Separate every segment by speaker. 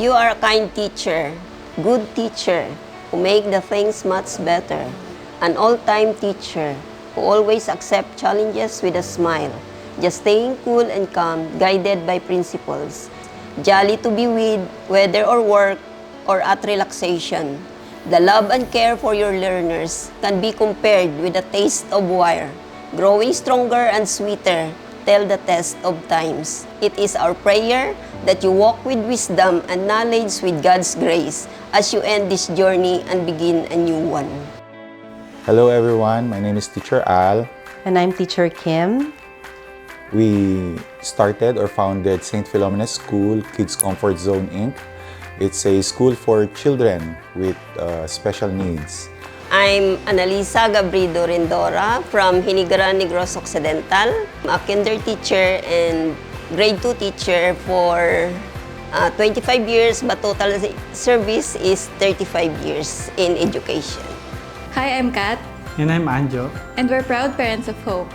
Speaker 1: You are a kind teacher, good teacher, who make the things much better. An all-time teacher who always accept challenges with a smile, just staying cool and calm, guided by principles. Jolly to be with, whether or work or at relaxation. The love and care for your learners can be compared with the taste of wire, growing stronger and sweeter till the test of times. It is our prayer that you walk with wisdom and knowledge with God's grace as you end this journey and begin a new one.
Speaker 2: Hello everyone, my name is Teacher Al.
Speaker 3: And I'm Teacher Kim.
Speaker 2: We started or founded St. Philomena School Kids Comfort Zone Inc. It's a school for children with uh, special needs.
Speaker 1: I'm Analisa Gabrido Rindora from Hinigaran Negros Occidental. I'm a kinder teacher and grade 2 teacher for uh, 25 years, but total service is 35 years in education.
Speaker 4: Hi, I'm Kat,
Speaker 5: And I'm Anjo.
Speaker 4: and we're proud parents of Hope.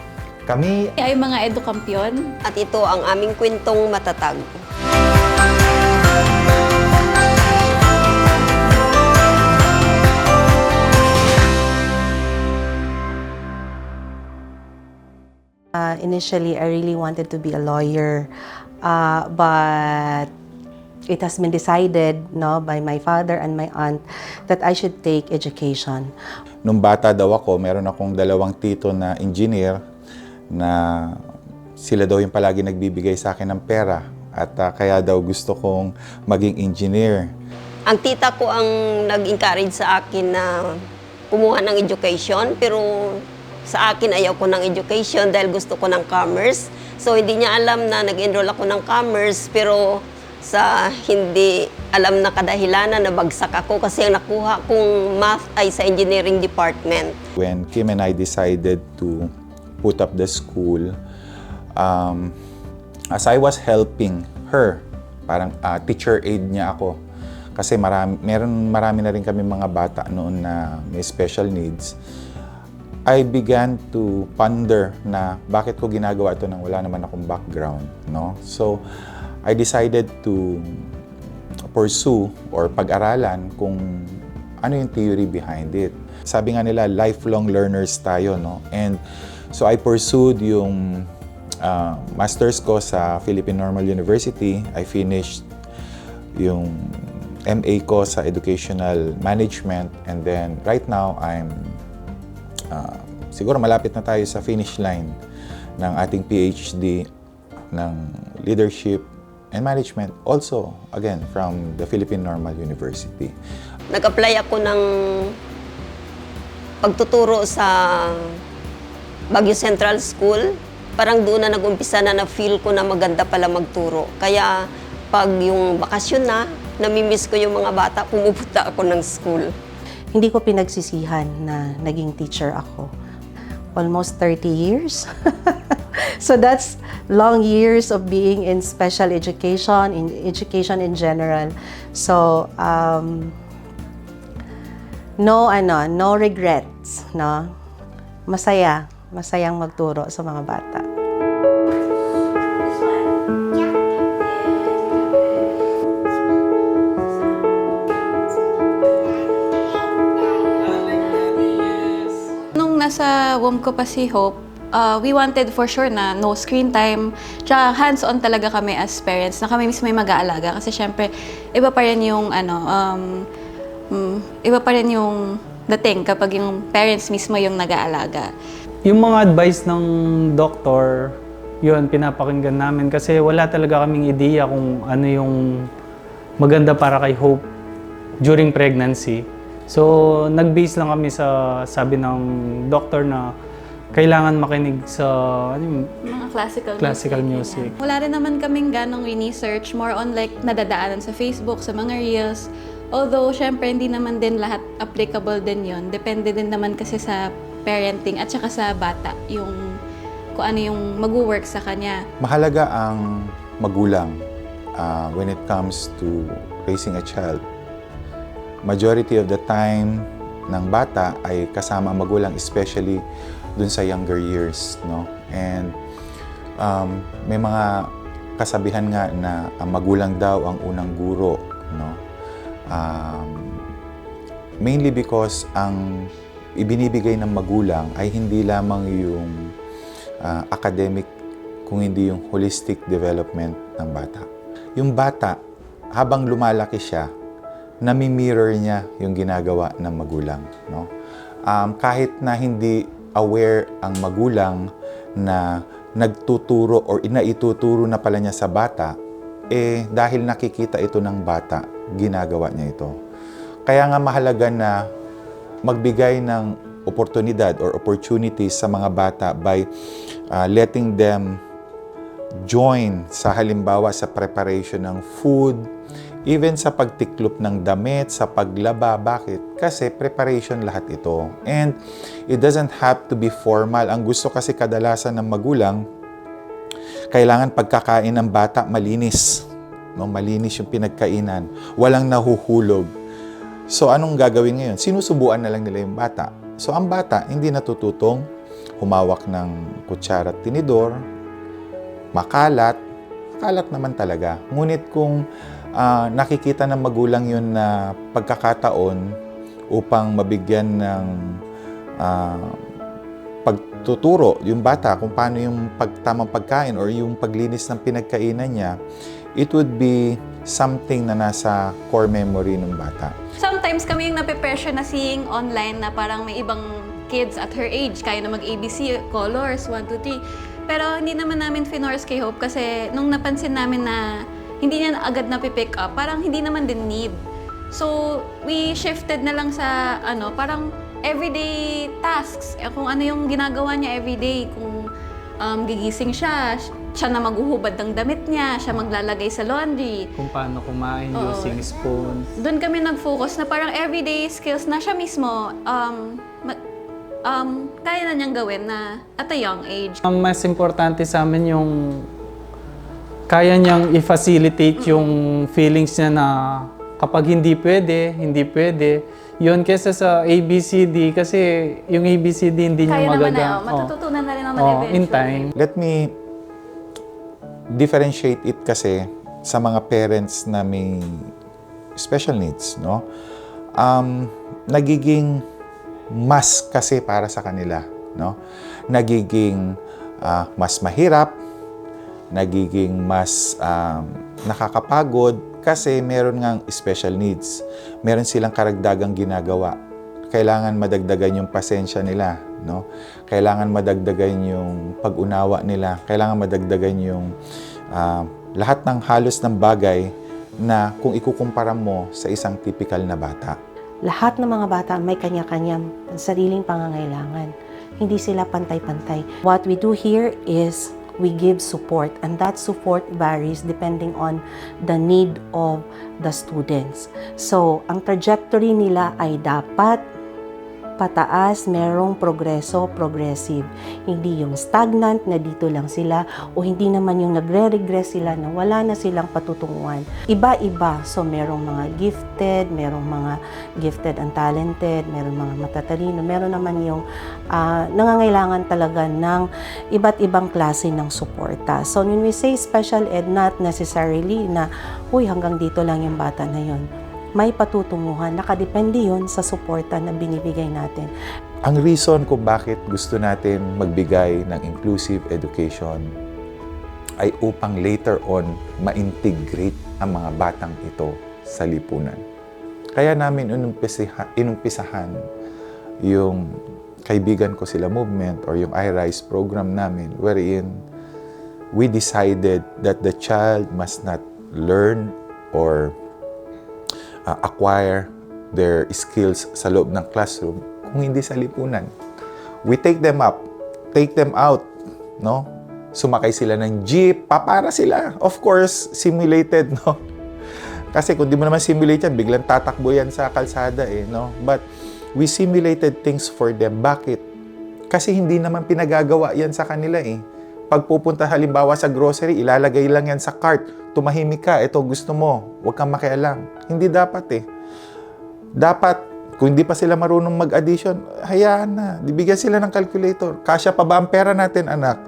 Speaker 6: Kami
Speaker 4: Ay mga edukampiyon,
Speaker 1: At ito ang aming kwentong matatag.
Speaker 3: Uh, initially, I really wanted to be a lawyer, uh, but it has been decided no, by my father and my aunt that I should take education.
Speaker 2: Nung bata daw ako, meron akong dalawang tito na engineer na sila daw yung palagi nagbibigay sa akin ng pera at ah, kaya daw gusto kong maging engineer.
Speaker 1: Ang tita ko ang nag-encourage sa akin na kumuha ng education, pero sa akin ayaw ko ng education dahil gusto ko ng commerce. So hindi niya alam na nag-enroll ako ng commerce, pero sa hindi alam na kadahilanan na bagsak ako kasi ang nakuha kong math ay sa engineering department.
Speaker 2: When Kim and I decided to put up the school, um, as I was helping her, parang ah, teacher aid niya ako. Kasi marami, meron, marami na rin kami mga bata noon na may special needs. I began to ponder na bakit ko ginagawa ito nang wala naman akong background. No? So, I decided to pursue or pag-aralan kung ano yung theory behind it. Sabi nga nila, lifelong learners tayo, no? And so I pursued yung uh, master's ko sa Philippine Normal University. I finished yung MA ko sa Educational Management and then right now I'm uh, siguro malapit na tayo sa finish line ng ating PhD ng Leadership and Management also again from the Philippine Normal University.
Speaker 1: Nag-apply ako ng pagtuturo sa Baguio Central School. Parang doon na nag-umpisa na na-feel ko na maganda pala magturo. Kaya pag yung bakasyon na, namimiss ko yung mga bata, pumupunta ako ng school.
Speaker 3: Hindi ko pinagsisihan na naging teacher ako. Almost 30 years. so that's long years of being in special education, in education in general. So, um, no ano, no regrets, no. Masaya, masayang magturo sa mga bata.
Speaker 4: Womb ko pa si Hope, uh, we wanted for sure na no screen time. Tsaka hands-on talaga kami as parents, na kami mismo yung mag-aalaga. Kasi syempre, iba pa rin yung, ano, um, mm, iba pa rin yung dating kapag yung parents mismo yung nag-aalaga.
Speaker 5: Yung mga advice ng doktor, yun, pinapakinggan namin kasi wala talaga kaming ideya kung ano yung maganda para kay Hope during pregnancy. So, nag-base lang kami sa sabi ng doktor na kailangan makinig sa ano yung,
Speaker 4: Mga classical,
Speaker 5: Classical
Speaker 4: music.
Speaker 5: music.
Speaker 4: Wala rin naman kaming ganong research more on like nadadaanan sa Facebook, sa mga reels. Although, syempre, hindi naman din lahat applicable din yon Depende din naman kasi sa parenting at saka sa bata, yung kung ano yung mag-work sa kanya.
Speaker 2: Mahalaga ang magulang uh, when it comes to raising a child. Majority of the time ng bata ay kasama ang magulang, especially dun sa younger years. No? And um, may mga kasabihan nga na ang magulang daw ang unang guro no? Um, mainly because ang ibinibigay ng magulang ay hindi lamang yung ah, academic kung hindi yung holistic development ng bata. Yung bata, habang lumalaki siya, nami-mirror niya yung ginagawa ng magulang. No? Um, kahit na hindi aware ang magulang na nagtuturo or inaituturo na pala niya sa bata, eh dahil nakikita ito ng bata, ginagawa niya ito. Kaya nga mahalaga na magbigay ng oportunidad or opportunities sa mga bata by uh, letting them join sa halimbawa sa preparation ng food, even sa pagtiklop ng damit, sa paglaba. Bakit? Kasi preparation lahat ito. And it doesn't have to be formal. Ang gusto kasi kadalasan ng magulang, kailangan pagkakain ng bata malinis. No, malinis yung pinagkainan. Walang nahuhulog. So anong gagawin ngayon? Sinusubuan na lang nila yung bata. So ang bata hindi natututong humawak ng kutsara at tinidor, makalat, makalat naman talaga. Ngunit kung ah, nakikita ng magulang yun na pagkakataon upang mabigyan ng ah, pagtuturo yung bata kung paano yung pagtamang pagkain or yung paglinis ng pinagkainan niya, it would be something na nasa core memory ng bata.
Speaker 4: Sometimes kami yung nape-pressure na seeing online na parang may ibang kids at her age, kaya na mag-ABC, colors, 1, 2, 3. Pero hindi naman namin finors kay Hope kasi nung napansin namin na hindi niya agad na pick up, parang hindi naman din need. So, we shifted na lang sa ano, parang everyday tasks. Eh, kung ano yung ginagawa niya everyday, kung um, gigising siya, siya na maghuhubad ng damit niya, siya maglalagay sa laundry,
Speaker 5: Kung paano kumain
Speaker 4: Oo.
Speaker 5: using spoon.
Speaker 4: doon kami nag-focus na parang everyday skills na siya mismo um, ma- um, kaya na niyang gawin na at a young age.
Speaker 5: Ang mas importante sa amin yung kaya niyang i-facilitate yung feelings niya na kapag hindi pwede, hindi pwede. Yun kesa sa ABCD kasi yung ABCD hindi niya
Speaker 4: Kaya naman
Speaker 5: magaga.
Speaker 4: na, oh,
Speaker 5: Oo.
Speaker 4: matututunan na rin naman
Speaker 5: Oo,
Speaker 4: eventually.
Speaker 5: in time.
Speaker 2: Let me differentiate it kasi sa mga parents na may special needs, no? Um, nagiging mas kasi para sa kanila, no? Nagiging ah, mas mahirap, nagiging mas um, nakakapagod kasi meron ngang special needs. Meron silang karagdagang ginagawa. Kailangan madagdagan yung pasensya nila, no? Kailangan madagdagan yung pag-unawa nila. Kailangan madagdagan yung ah, lahat ng halos ng bagay na kung ikukumpara mo sa isang typical na bata.
Speaker 3: Lahat ng mga bata may kanya-kanyang sariling pangangailangan. Hindi sila pantay-pantay. What we do here is we give support and that support varies depending on the need of the students. So, ang trajectory nila ay dapat pataas, merong progreso, progressive. Hindi yung stagnant na dito lang sila o hindi naman yung nagre-regress sila na wala na silang patutunguhan. Iba-iba. So, merong mga gifted, merong mga gifted and talented, merong mga matatalino, meron naman yung ah, nangangailangan talaga ng iba't ibang klase ng suporta. So, when we say special ed, not necessarily na, uy, hanggang dito lang yung bata na yon may patutunguhan. Nakadepende yun sa suporta na binibigay natin.
Speaker 2: Ang reason kung bakit gusto natin magbigay ng inclusive education ay upang later on ma-integrate ang mga batang ito sa lipunan. Kaya namin inumpisiha, inumpisahan yung kaibigan ko sila movement or yung iRise program namin wherein we decided that the child must not learn or uh, acquire their skills sa loob ng classroom kung hindi sa lipunan. We take them up, take them out, no? Sumakay sila ng jeep, papara sila. Of course, simulated, no? Kasi kung di mo naman simulate yan, biglang tatakbo yan sa kalsada eh, no? But we simulated things for them. Bakit? Kasi hindi naman pinagagawa yan sa kanila eh. Pag pupunta halimbawa sa grocery, ilalagay lang yan sa cart. Tumahimik ka, ito gusto mo, huwag kang makialam. Hindi dapat eh. Dapat, kung hindi pa sila marunong mag-addition, hayaan na. Bibigyan sila ng calculator. Kasya pa ba ang pera natin, anak?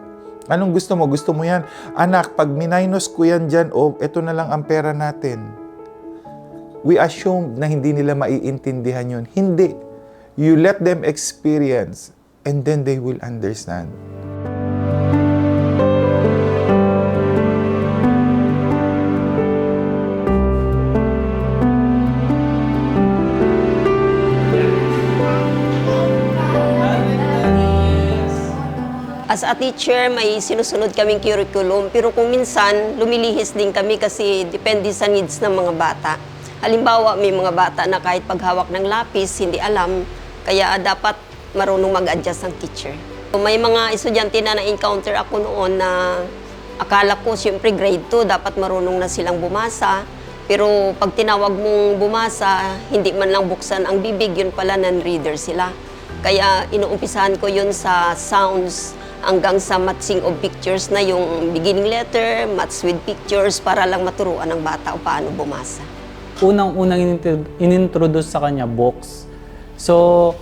Speaker 2: Anong gusto mo? Gusto mo yan? Anak, pag minus ko yan dyan, oh, ito na lang ang pera natin. we assume na hindi nila maiintindihan yun. Hindi. You let them experience and then they will understand.
Speaker 1: As a teacher, may sinusunod kaming curriculum, pero kung minsan, lumilihis din kami kasi depende sa needs ng mga bata. Halimbawa, may mga bata na kahit paghawak ng lapis, hindi alam, kaya dapat marunong mag-adjust ang teacher. May mga estudyante na na-encounter ako noon na akala ko, siyempre grade 2, dapat marunong na silang bumasa. Pero pag tinawag mong bumasa, hindi man lang buksan ang bibig, yun pala non-reader sila. Kaya inuumpisahan ko yun sa sounds hanggang sa matching of pictures na yung beginning letter, match with pictures para lang maturuan ng bata o paano bumasa.
Speaker 5: unang-unang inintro- inintroduce sa kanya books. So,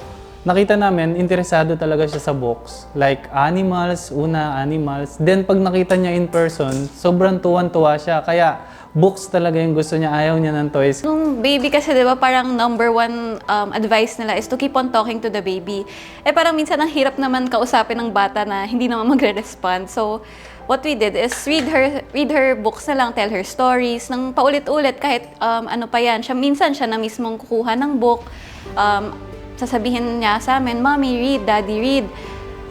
Speaker 5: nakita namin, interesado talaga siya sa books. Like animals, una animals. Then pag nakita niya in person, sobrang tuwan-tuwa siya. Kaya books talaga yung gusto niya, ayaw niya ng toys.
Speaker 4: Nung baby kasi, di ba, parang number one um, advice nila is to keep on talking to the baby. Eh parang minsan ang hirap naman kausapin ng bata na hindi naman magre-respond. So, what we did is read her read her books na lang, tell her stories, nang paulit-ulit kahit um, ano pa yan. Siya, minsan siya na mismong kukuha ng book. Um, sasabihin niya sa amin, Mommy, read, Daddy, read.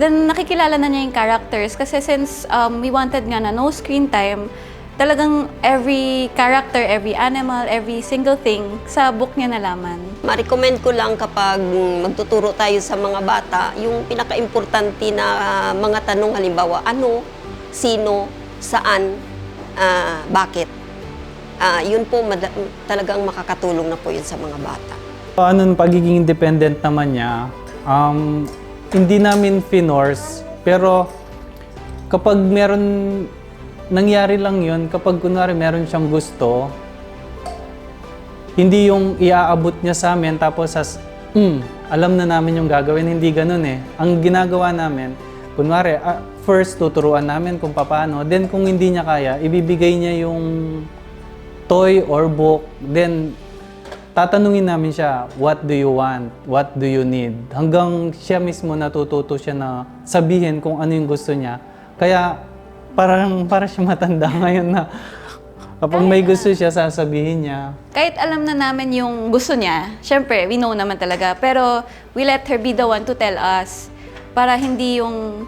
Speaker 4: Then nakikilala na niya yung characters kasi since um, we wanted nga na no screen time, talagang every character, every animal, every single thing sa book niya nalaman.
Speaker 1: Ma-recommend ko lang kapag magtuturo tayo sa mga bata, yung pinaka-importante na ah, mga tanong halimbawa, ano, sino, saan, ah, bakit. Ah, yun po talagang makakatulong na po yun sa mga bata.
Speaker 5: Ano ng pagiging independent naman niya, um, hindi namin finors, pero kapag meron, nangyari lang yun, kapag kunwari meron siyang gusto, hindi yung iaabot niya sa amin tapos as, mm, alam na namin yung gagawin, hindi ganun eh. Ang ginagawa namin, kunwari, ah, first tuturuan namin kung paano, then kung hindi niya kaya, ibibigay niya yung toy or book, then tatanungin namin siya, what do you want? What do you need? Hanggang siya mismo natututo siya na sabihin kung ano yung gusto niya. Kaya parang para siya matanda ngayon na kapag may gusto siya, sasabihin niya.
Speaker 4: Kahit alam na namin yung gusto niya, syempre, we know naman talaga. Pero we let her be the one to tell us para hindi yung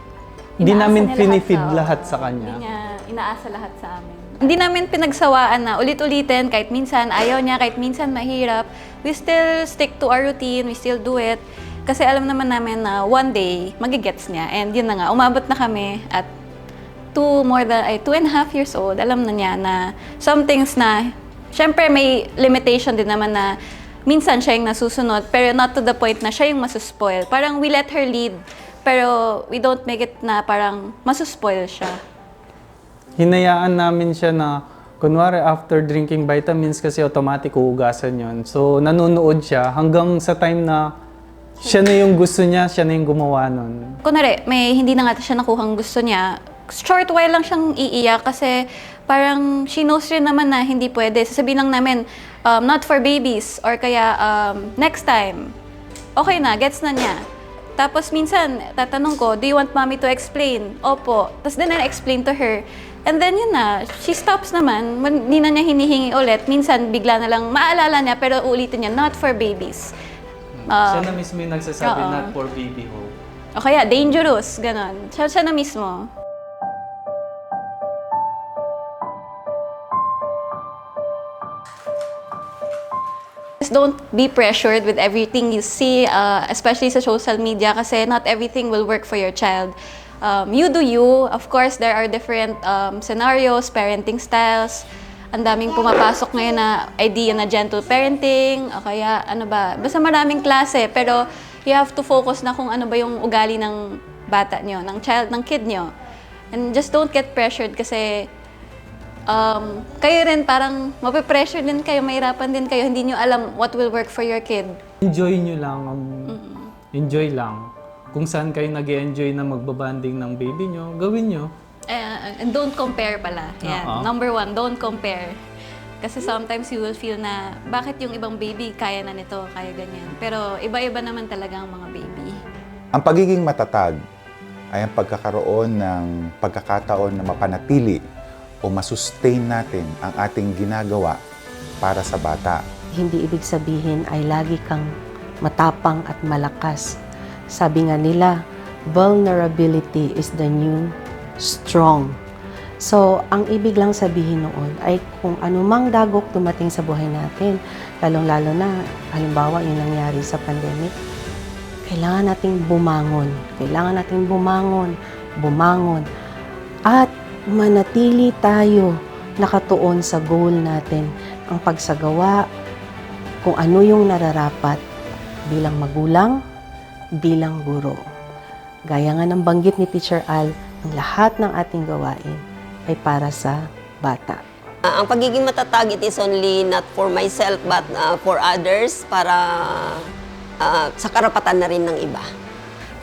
Speaker 5: Hindi
Speaker 4: inaasa
Speaker 5: namin
Speaker 4: niya
Speaker 5: finifeed
Speaker 4: sa-
Speaker 5: lahat sa kanya.
Speaker 4: Hindi niya inaasa lahat sa amin. Hindi namin pinagsawaan na ulit-ulitin kahit minsan ayaw niya, kahit minsan mahirap. We still stick to our routine, we still do it. Kasi alam naman namin na one day, magigets niya. And yun na nga, umabot na kami at two, more than, ay, two and a half years old, alam na niya na some things na, syempre may limitation din naman na minsan siya yung nasusunod, pero not to the point na siya yung masuspoil. Parang we let her lead, pero we don't make it na parang masuspoil siya.
Speaker 5: hinayaan namin siya na, kunwari after drinking vitamins kasi automatic uugasan yon So nanonood siya hanggang sa time na siya na yung gusto niya, siya na yung gumawa nun.
Speaker 4: kunwari, may hindi na nga siya nakuhang gusto niya, short while lang siyang iiyak kasi parang she knows rin naman na hindi pwede. Sasabihin lang namin, um, not for babies or kaya um, next time. Okay na, gets na niya. Tapos minsan, tatanong ko, do you want mommy to explain? Opo. Tapos then I explain to her. And then yun na, she stops naman. Hindi na niya hinihingi ulit. Minsan, bigla na lang maalala niya pero uulitin niya, not for babies.
Speaker 5: siya na mismo yung nagsasabi,
Speaker 4: oo.
Speaker 5: not for baby hope.
Speaker 4: O kaya, dangerous, ganon. Siya, siya na mismo. Just don't be pressured with everything you see, uh, especially sa social media, kasi not everything will work for your child. Um, you do you. Of course, there are different um, scenarios, parenting styles. Ang daming pumapasok ngayon na idea na gentle parenting, o kaya ano ba, basta maraming klase, pero you have to focus na kung ano ba yung ugali ng bata nyo, ng child, ng kid nyo. And just don't get pressured kasi um, kayo rin parang mape-pressure din kayo, mahirapan din kayo, hindi nyo alam what will work for your kid.
Speaker 5: Enjoy nyo lang. um, enjoy lang. Kung saan kayo nag enjoy na magbabanding ng baby nyo, gawin nyo.
Speaker 4: Uh, and don't compare pala. Yan.
Speaker 5: Oo.
Speaker 4: Number one, don't compare. Kasi sometimes you will feel na, bakit yung ibang baby kaya na nito, kaya ganyan. Pero iba-iba naman talaga ang mga baby.
Speaker 2: Ang pagiging matatag ay ang pagkakaroon ng pagkakataon na mapanatili o masustain natin ang ating ginagawa para sa bata.
Speaker 3: Hindi ibig sabihin ay lagi kang matapang at malakas. Sabi nga nila, vulnerability is the new strong. So, ang ibig lang sabihin noon ay kung anumang dagok dumating sa buhay natin, lalong-lalo na, halimbawa yung nangyari sa pandemic, kailangan nating bumangon. Kailangan nating bumangon, bumangon. At manatili tayo nakatuon sa goal natin, ang pagsagawa kung ano yung nararapat bilang magulang, bilang guro. Gaya nga ng banggit ni Teacher Al, ang lahat ng ating gawain ay para sa bata.
Speaker 1: Ah, ang pagiging matatag, it is only not for myself but ah, for others para ah, sa karapatan na rin ng iba.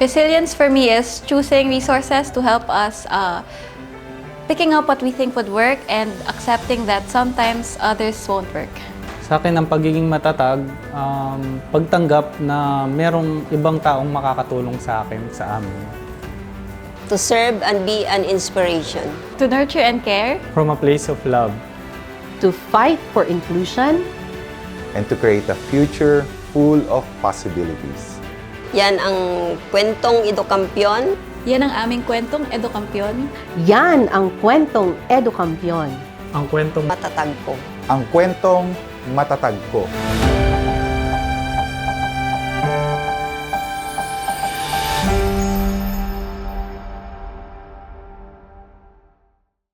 Speaker 4: Resilience for me is choosing resources to help us uh, picking up what we think would work and accepting that sometimes others won't work.
Speaker 5: Sa akin, ang pagiging matatag, um, pagtanggap na merong ibang taong makakatulong sa akin, sa amin.
Speaker 1: To serve and be an inspiration.
Speaker 4: To nurture and care,
Speaker 5: From a place of love.
Speaker 3: To fight for inclusion,
Speaker 2: and to create a future full of possibilities.
Speaker 1: Yan ang kwentong Idokampion.
Speaker 4: Yan ang aming kwentong Edukampion.
Speaker 3: yan ang kwentong Edukampion.
Speaker 5: Ang kwentong
Speaker 1: Matatag ko.
Speaker 2: Ang kwentong matatag ko.